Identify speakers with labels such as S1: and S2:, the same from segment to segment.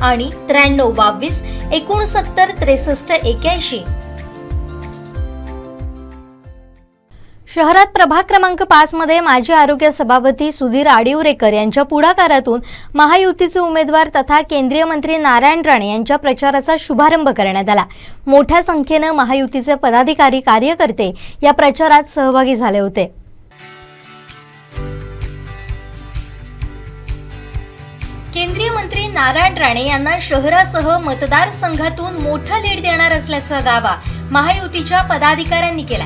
S1: आणि त्र्याण्णव बावीस एकोणसत्तर त्रेसष्ट एक्याऐंशी. शहरात प्रभाग क्रमांक पाच मध्ये माजी आरोग्य सभापती सुधीर आडिवरेकर यांच्या पुढाकारातून महायुतीचे उमेदवार तथा केंद्रीय मंत्री नारायण राणे यांच्या प्रचाराचा शुभारंभ करण्यात आला. मोठ्या संख्येनं महायुतीचे पदाधिकारी कार्यकर्ते या प्रचारात सहभागी झाले होते. केंद्रीय नारायण राणे यांना शहरासह मतदारसंघातून मोठा लीड देणार असल्याचा दावा महायुतीच्या पदाधिकाऱ्यांनी केला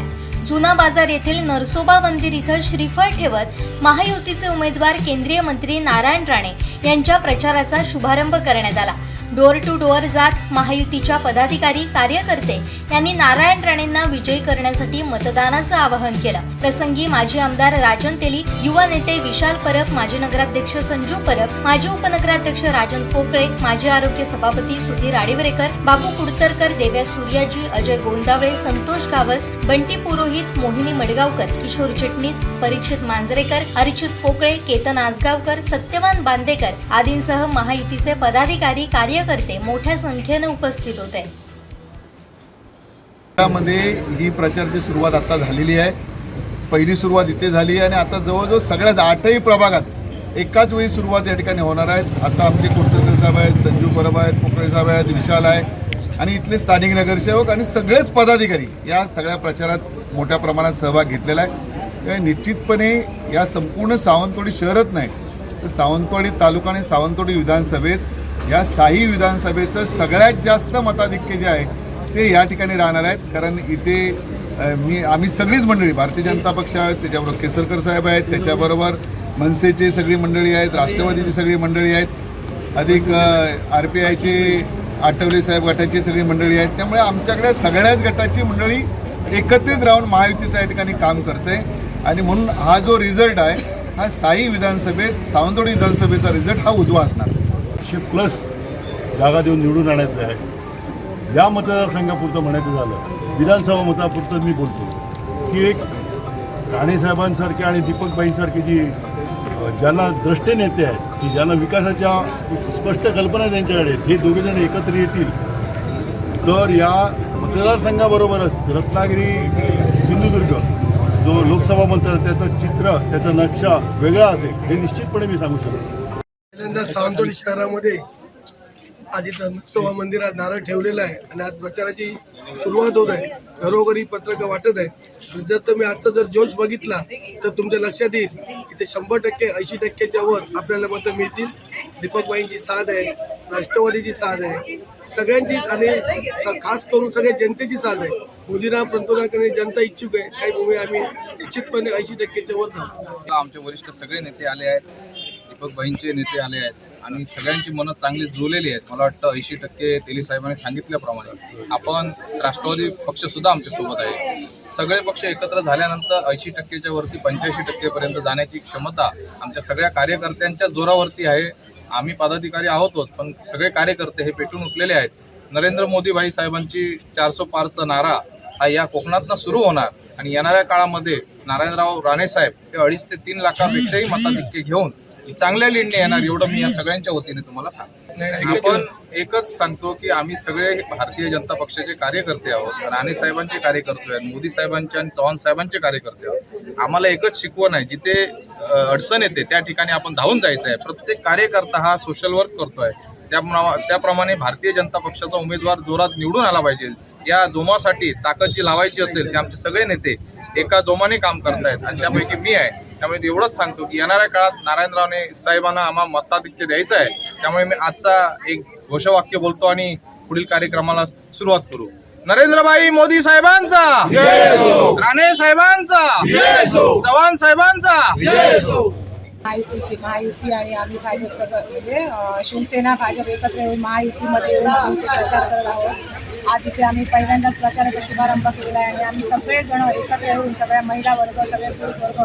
S1: जुना बाजार येथील नरसोबा मंदिर इथं श्रीफळ ठेवत महायुतीचे उमेदवार केंद्रीय मंत्री नारायण राणे यांच्या प्रचाराचा शुभारंभ करण्यात आला. डोअर टू डोअर जात महायुतीच्या पदाधिकारी कार्यकर्ते यांनी नारायण राणेंना विजयी करण्यासाठी मतदानाचं आवाहन केलं. प्रसंगी माजी आमदार राजन तेली युवा नेते विशाल परब माजी नगराध्यक्ष संजू परब माजी उपनगराध्यक्ष राजन पोकळे माजी आरोग्य सभापती सुधीर आडिवरेकर बाबू कुडतरकर देव्या सूर्याजी अजय गोंदावळे संतोष गावस बंटी पुरोहित मोहिनी मडगावकर किशोर चिटणीस परीक्षित मांजरेकर अरिचित पोकळे केतन आजगावकर सत्यवान बांदेकर आदींसह महायुतीचे पदाधिकारी कार्य कार्यकर्ते मोठ्या संख्येनं उपस्थित होते.
S2: मध्ये ही प्रचारची सुरुवात आता झालेली आहे. पहिली सुरुवात इथे झाली आहे आणि आता जवळजवळ सगळ्याच आठही प्रभागात एकाच वेळी सुरुवात या ठिकाणी होणार आहेत आता आमचे कुर्तकर साहेब आहेत संजू परब आहेत पोकळे साहेब आहेत विशाल आहे आणि इथले स्थानिक नगरसेवक आणि सगळेच पदाधिकारी या सगळ्या प्रचारात मोठ्या प्रमाणात सहभाग घेतलेला आहे. त्यामुळे निश्चितपणे या संपूर्ण सावंतवाडी शहरच नाही तर सावंतवाडी तालुका आणि सावंतवाडी विधानसभेत या साही विधानसभेचं सगळ्यात जास्त मताधिक्य जे आहे ते या ठिकाणी राहणार आहेत. कारण इथे मी आम्ही सगळीच मंडळी भारतीय जनता पक्ष आहेत त्याच्याबरोबर केसरकर साहेब आहेत त्याच्याबरोबर मनसेची सगळी मंडळी आहेत राष्ट्रवादीची सगळी मंडळी आहेत. अधिक आर पी आयची आठवले साहेब गटाची सगळी मंडळी आहेत. त्यामुळे आमच्याकडे सगळ्याच गटाची मंडळी एकत्रित राहून महायुतीचं या ठिकाणी काम करते. आणि म्हणून हा जो रिझल्ट आहे हा साई विधानसभेत सावंतवाडी विधानसभेचा रिझल्ट हा उजवा असणार.
S3: एकशे प्लस जागा देऊन निवडून आणायचं आहे. या मतदारसंघापुरतं म्हणायचं झालं विधानसभा मतापुरतं मी बोलतो की एक राणेसाहेबांसारखे आणि दीपकबाईंसारखे जी ज्यांना द्रष्टे नेते आहेत की ज्यांना विकासाच्या स्पष्ट कल्पना त्यांच्याकडे हे दोघेजण एकत्र येतील. तर या मतदारसंघाबरोबरच रत्नागिरी सिंधुदुर्ग जो लोकसभा मतदार त्याचं चित्र त्याचा नक्षा वेगळा असेल हे निश्चितपणे मी सांगू शकतो.
S4: पहिल्यांदा सावंतवाडी शहरामध्ये आज इथं मंदिरात नारळ ठेवलेला आहे आणि आज प्रचाराची सुरुवात होत आहे. घरोघरी पत्रकं वाटत आहे जर तुम्ही आजचा जर जोश बघितला तर तुमच्या लक्षात येईल इथे शंभर टक्के ऐंशी टक्क्याच्या वर आपल्याला मतं मिळतील. दीपकबाईंची साथ आहे राष्ट्रवादीची साथ आहे. सगळ्यांची आणि खास करून सगळ्या जनतेची साथ आहे. मोदीराम पंतप्रधानांकडे जनता इच्छुक आहे. त्यामुळे आम्ही. निश्चितपणे ऐंशी टक्क्याच्या वर
S5: आमचे वरिष्ठ सगळे नेते आले आहेत. दीपक भाईंचे नेते आले आहेत आणि सगळ्यांची मनं चांगली जुळलेली आहेत. मला वाटतं ऐंशी टक्के तेली साहेबांनी सांगितल्याप्रमाणे आपण राष्ट्रवादी पक्ष सुद्धा आहे. सगळे पक्ष एकत्र झाल्यानंतर ऐंशी टक्केच्या वरती पंच्याऐंशी टक्केपर्यंत जाण्याची क्षमता आमच्या सगळ्या कार्यकर्त्यांच्या जोरावरती आहे. आम्ही पदाधिकारी आहोतच पण सगळे कार्यकर्ते हे पेटून उठलेले आहेत. नरेंद्र मोदी भाई साहेबांची चारसो पारचा नारा हा या कोकणातनं सुरू होणार आणि येणाऱ्या काळामध्ये नारायणराव राणे साहेब हे अडीच ते तीन लाखापेक्षाही मताधिक्य घेऊन चांगल्या लीडने येणार एवढं मी या सगळ्यांच्या वतीने तुम्हाला सांगतो. आपण एकच सांगतो की आम्ही सगळे भारतीय जनता पक्षाचे कार्यकर्ते आहोत. राणे साहेबांचे कार्यकर्ते आहेत मोदी साहेबांचे आणि चव्हाण साहेबांचे कार्यकर्ते आहोत. आम्हाला एकच शिकवण आहे जिथे अडचण येते त्या ठिकाणी आपण धावून जायचं आहे प्रत्येक कार्यकर्ता हा सोशल वर्क करतोय. त्याप्रमा त्याप्रमाणे भारतीय जनता पक्षाचा उमेदवार जोरात निवडून आला पाहिजे. या जोमासाठी ताकद जी लावायची असेल ते आमचे सगळे नेते एका जोमाने काम करतायत. आणि त्यापैकी मी आहे. त्यामुळे एवढंच सांगतो की येणाऱ्या काळात नारायणरावने साहेबांना आम्हाला मताधिक्य द्यायचं आहे. त्यामुळे मी आजचा एक घोषवाक्य बोलतो आणि पुढील कार्यक्रमाला सुरुवात करू. नरेंद्रभाई मोदी साहेबांचा! राणे साहेबांचा! चव्हाण साहेबांचा!
S6: महायुतीची महायुती आणि आम्ही भाजप सगळं म्हणजे शिवसेना भाजप एकत्र येऊन महायुतीमध्ये येऊन आम्ही प्रचार करत आहोत. आज इथे आम्ही पहिल्यांदाच प्रचाराचा शुभारंभ केलेला आहे आणि आम्ही सगळेजण एकत्र येऊन सगळ्या महिला वर्ग सगळे पुरुष वर्ग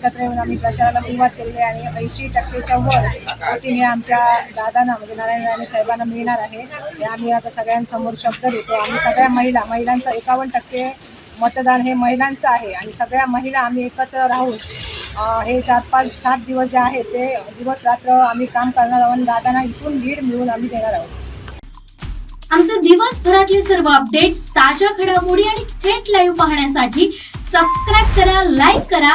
S6: एकत्र येऊन आम्ही प्रचाराला सुरुवात केलेली आहे आणि ऐंशी टक्केच्या वर वतीने आमच्या दादांना म्हणजे नारायण राणे साहेबांना मिळणार आहे. हे आम्ही आता सगळ्यांसमोर शब्द देतो. आम्ही सगळ्या महिला महिलांचं एकावन्न टक्के मतदान हे महिलांचं आहे आणि सगळ्या महिला आम्ही एकत्र राहून हे चार पाच सात दिवस जे आहेत ते दिवस रात्र आम्ही काम करणार आहोत आणि दादांना इथून लीड मिळून आम्ही देणार आहोत.
S7: आमचे दिवसभरातले सर्व अपडेट्स ताज्या घडामोडी आणि थेट लाईव्ह पाहण्यासाठी सबस्क्राईब करा लाईक करा